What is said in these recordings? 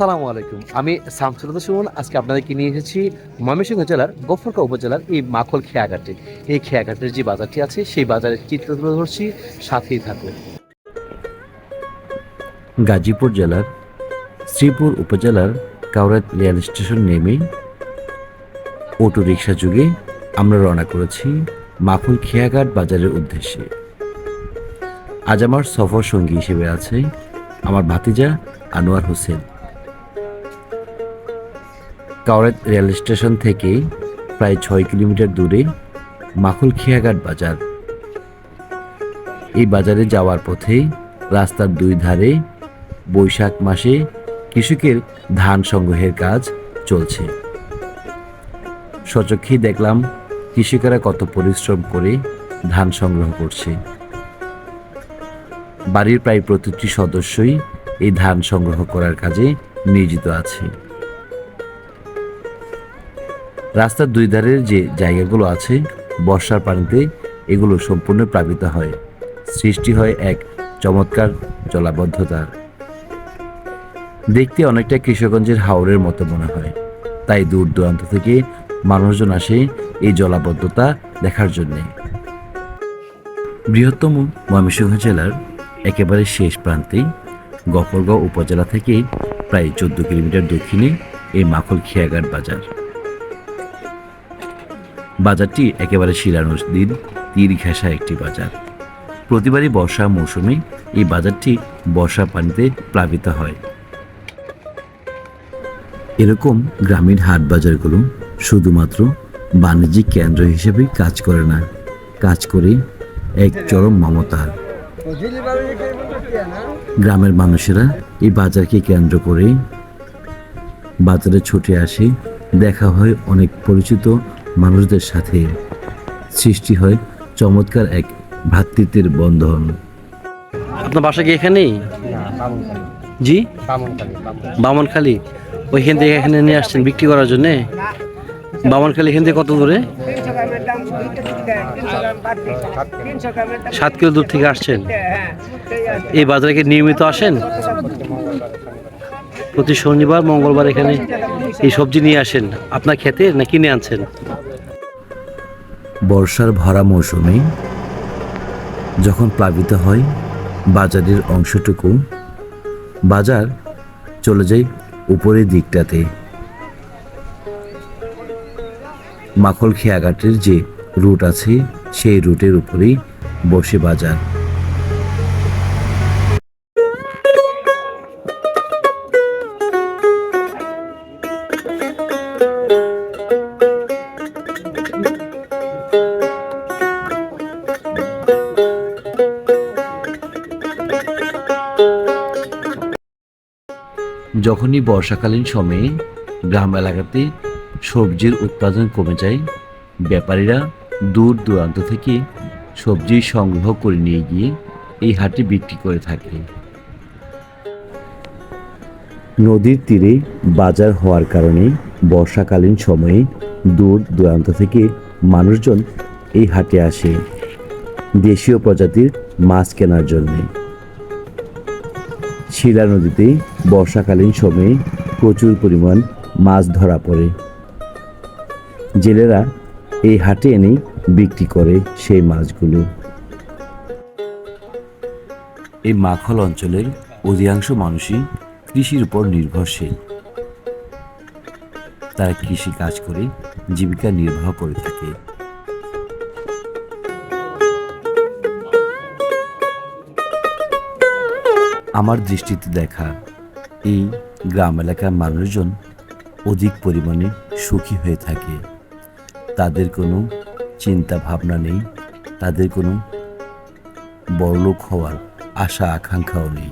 আসসালামু আলাইকুম। আমি শামসুল সুমন, আজকে আপনাদেরকে নিয়ে এসেছি ময়মনসিংহ জেলার গফরকা উপজেলার এই মাখল খেয়াঘাটে। এই খেয়াঘাটের যে বাজারটি আছে, সেই বাজারের চিত্র তুলে ধরছি, সাথেই থাকবে গাজীপুর জেলার শ্রীপুর উপজেলার কাউরাত রেল স্টেশন নেমে অটো রিক্সা যুগে আমরা রওনা করেছি মাখল খেয়াঘাট বাজারের উদ্দেশ্যে। আজ আমার সফর সঙ্গী হিসেবে আছে আমার ভাতিজা আনোয়ার হোসেন। কাউরাত রেল স্টেশন থেকে প্রায় ছয় কিলোমিটার দূরে মাখুল খেয়াঘাট বাজার। এই বাজারে যাওয়ার পথে রাস্তার দুই ধারে বৈশাখ মাসে কৃষকের ধান সংগ্রহের কাজ চলছে। সচক্ষেই দেখলাম কৃষকেরা কত পরিশ্রম করে ধান সংগ্রহ করছে। বাড়ির প্রায় প্রতিটি সদস্যই এই ধান সংগ্রহ করার কাজে নিয়োজিত আছে। রাস্তার দুই ধারের যে জায়গাগুলো আছে, বর্ষার পানিতে এগুলো সম্পূর্ণ প্লাবিত হয়। সৃষ্টি হয় এক চমৎকার জলাবদ্ধতার। দেখতে অনেকটা কৃষকগঞ্জের হাওরের মতো মনে হয়। তাই দূর দূরান্ত থেকে মানুষজন আসে এই জলাবদ্ধতা দেখার জন্যে। বৃহত্তম ময়মনসিংহ জেলার একেবারে শেষ প্রান্তেই গফরগাঁও উপজেলা থেকে প্রায় চোদ্দ কিলোমিটার দক্ষিণে এই মাখল খেয়াঘাট বাজার। বাজারটি একেবারে শিলা নদীর তীর ঘেঁষা একটি বাজার। প্রতিবারই বর্ষা মৌসুমে এই বাজারটি বর্ষা পানিতে প্লাবিত হয়। এরকম গ্রামীণ হাট বাজারগুলো শুধুমাত্র বাণিজ্যিক কেন্দ্র হিসেবে কাজ করে না, কাজ করে এক চরম মমতার গ্রামের মানুষেরা এই বাজারকে কেন্দ্র করে বাজারে ছুটে আসে, দেখা হয় অনেক পরিচিত মানুষদের সাথে সৃষ্টি হয় চমৎকার এক ভ্রাতৃত্বের বন্ধন। আপনার বাসা কি এখানেই? জি? বামনখালী? ওইখান থেকে এখানে নিয়ে আসছেন বিক্রি করার জন্যে? বামনখালী এখান থেকে কত দূরে? সাত কিলো দূর থেকে আসছেন? এই বাজারে কি নিয়মিত আসেন? প্রতি শনিবার মঙ্গলবার এখানে? এই সবজি নিয়ে আসেন। আপনার খেতে না কিনে আনছেন? বর্ষার ভরা মৌসুমে যখন প্লাবিত হয় বাজারের অংশটুকু, বাজার চলে যায় উপরের দিকটাতে। মাখল খেয়াঘাটের যে রুট আছে, সেই রুটের উপরেই বসে বাজার। যখনই বর্ষাকালীন সময়ে গ্রাম এলাকাতে সবজির উৎপাদন কমে যায়, ব্যাপারীরা দূর দূরান্ত থেকে সবজি সংগ্রহ করে নিয়ে গিয়ে এই হাটে বিক্রি করে থাকে। নদীর তীরে বাজার হওয়ার কারণে বর্ষাকালীন সময়ে দূর দূরান্ত থেকে মানুষজন এই হাটে আসে। দেশীয় প্রজাতির মাছ কেনার জন্যে। শিলা নদীতে বর্ষাকালীন সময়ে প্রচুর পরিমাণ মাছ ধরা পড়ে। জেলেরা এই হাটে এনে বিক্রি করে সেই মাছগুলো। এই মাখল অঞ্চলের অধিকাংশ মানুষই কৃষির উপর নির্ভরশীল। তারা কৃষি কাজ করে জীবিকা নির্বাহ করে থাকে। আমার দৃষ্টিতে দেখা। এই গ্রাম এলাকার মানুষজন অধিক পরিমাণে সুখী হয়ে থাকে। তাদের কোনো চিন্তা ভাবনা নেই। তাদের কোনো বড়লোক হওয়ার আশা আকাঙ্ক্ষাও নেই।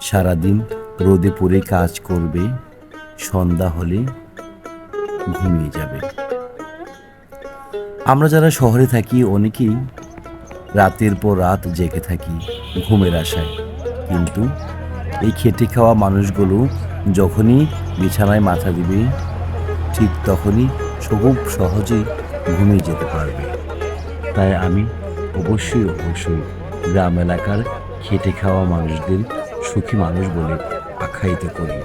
সারাদিন রোদে পড়ে কাজ করবে, সন্ধ্যা হলে ঘুমিয়ে যাবে। আমরা যারা শহরে থাকি, অনেকেই রাতের পর রাত জেগে থাকি ঘুমের আশায়। কিন্তু এই খেটে খাওয়া মানুষগুলো যখনই বিছানায় মাথা দিবে, ঠিক তখনই খুব সহজে ঘুমিয়ে যেতে পারবে। তাই আমি অবশ্যই অবশ্যই গ্রাম এলাকার খেটে খাওয়া মানুষদের সুখী মানুষ বলে আখ্যায়িত করি।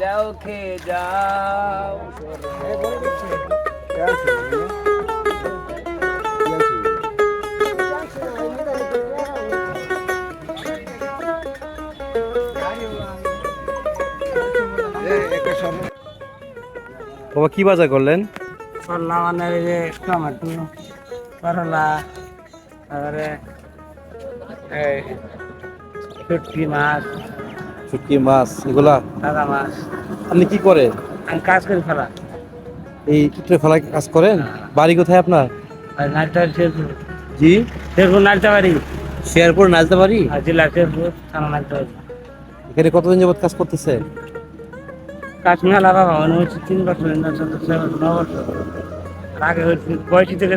যাও খেয়ে যাও বাবা কি বাজার করলেন? করলাম মানে এই যে টমেটো করলা তারপরে এই শুটকি মাছ। শুটকি মাছ? এগুলা? সাদা মাছ। আপনি কি করেন? আমি কাজ করি ফেলা। এই ইটের ফলা কাজ করেন? বাড়ি কোথায় আপনার? নাচতে শেরপুর। জি? শেরপুর নাচতে পারি শেরপুর নাচতে পারি আর জেলা শেরপুর থানা নাচতে পারি এখানে কতদিন যাবত কাজ করতেছে? কাজ মেলা বাবা মনে হচ্ছে তিন বছর না বছর ন বছর। আগে বয়সী থেকে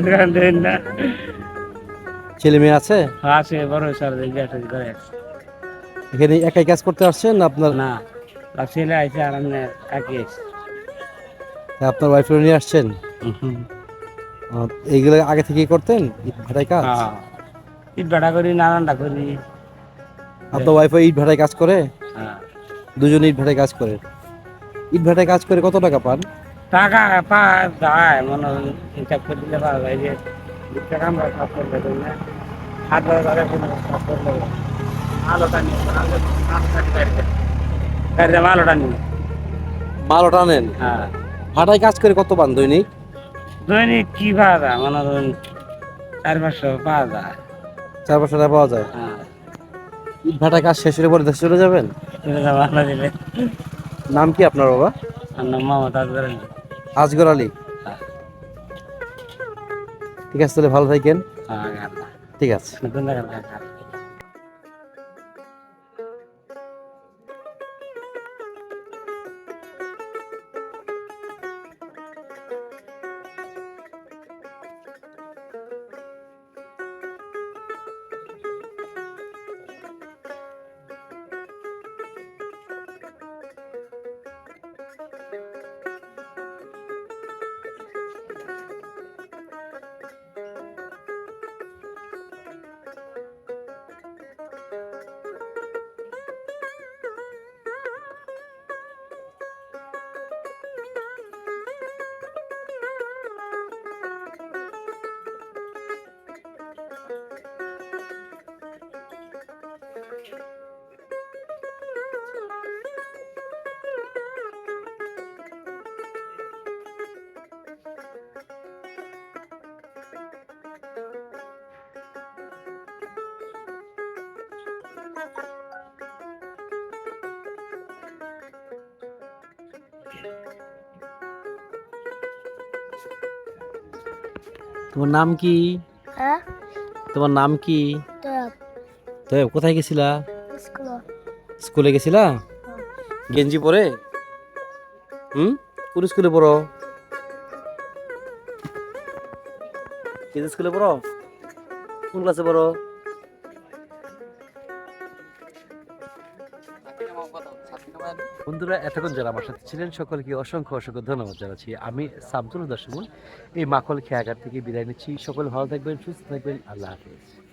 না। ছেলে মেয়ে আছে? আছে বড় স্যার করে এখানে একাই কাজ করতে আসছেন না আপনার না ছেলে আছে আর আমি কাকি আপনার ওয়াইফ নিয়ে আসছেন? এইগুলো আগে থেকেই করতেন? ইট ভাটায় কাজ? হ্যাঁ। ইট ভাড়া করি নানানটা করি। আপনার ওয়াইফ ইট ভাটায় কাজ করে? হ্যাঁ। দুজনে ইট ভাটায় কাজ করে। ইট ভাটায় কাজ করে কত টাকা পান? টাকা পা যায় মনে হিসাব করে দিলে পাওয়া যায় যে আমরা সব করলে হাত ধরে ধরে সব করলে আলোটা নিয়ে আলো আলোটা নিয়ে বাইরে যাই। বাইরে যাব, আলোটা নিয়ে মাল টানেন হ্যাঁ। ভাটায় কাজ করে কত পান দৈনিক? দৈনিক কি পাওয়া যায় ধরুন চার পাঁচশো পাওয়া যায়। চার পাঁচশো টাকা পাওয়া যায়? হ্যাঁ। ভাটায় কাজ শেষ হলে পরে দেশে চলে যাবেন? নাম কি আপনার বাবা? মমতা ধরেন আজগর আলী। হ্যাঁ। ঠিক আছে তাহলে ভালো থাকেন। হ্যাঁ ঠিক আছে। তোমার নাম কি? হ্যাঁ? তোমার নাম কি? টপ তো কোথায় গেছিলা? স্কুলে। গেছিলা? গেঞ্জি পরে? হুম? কোন স্কুলে পড়ো? কোন স্কুলে পড়ো? কোন ক্লাসে পড়ো? বন্ধুরা, এতক্ষণ যারা আমার সাথে ছিলেন, সকলকে অসংখ্য অসংখ্য ধন্যবাদ জানাচ্ছি। আমি সাবজুল দাসমুল এই মাকল খেয়াঘাট থেকে বিদায় নিচ্ছি। সকল ভালো থাকবেন, সুস্থ থাকবেন। আল্লাহ হাফিজ।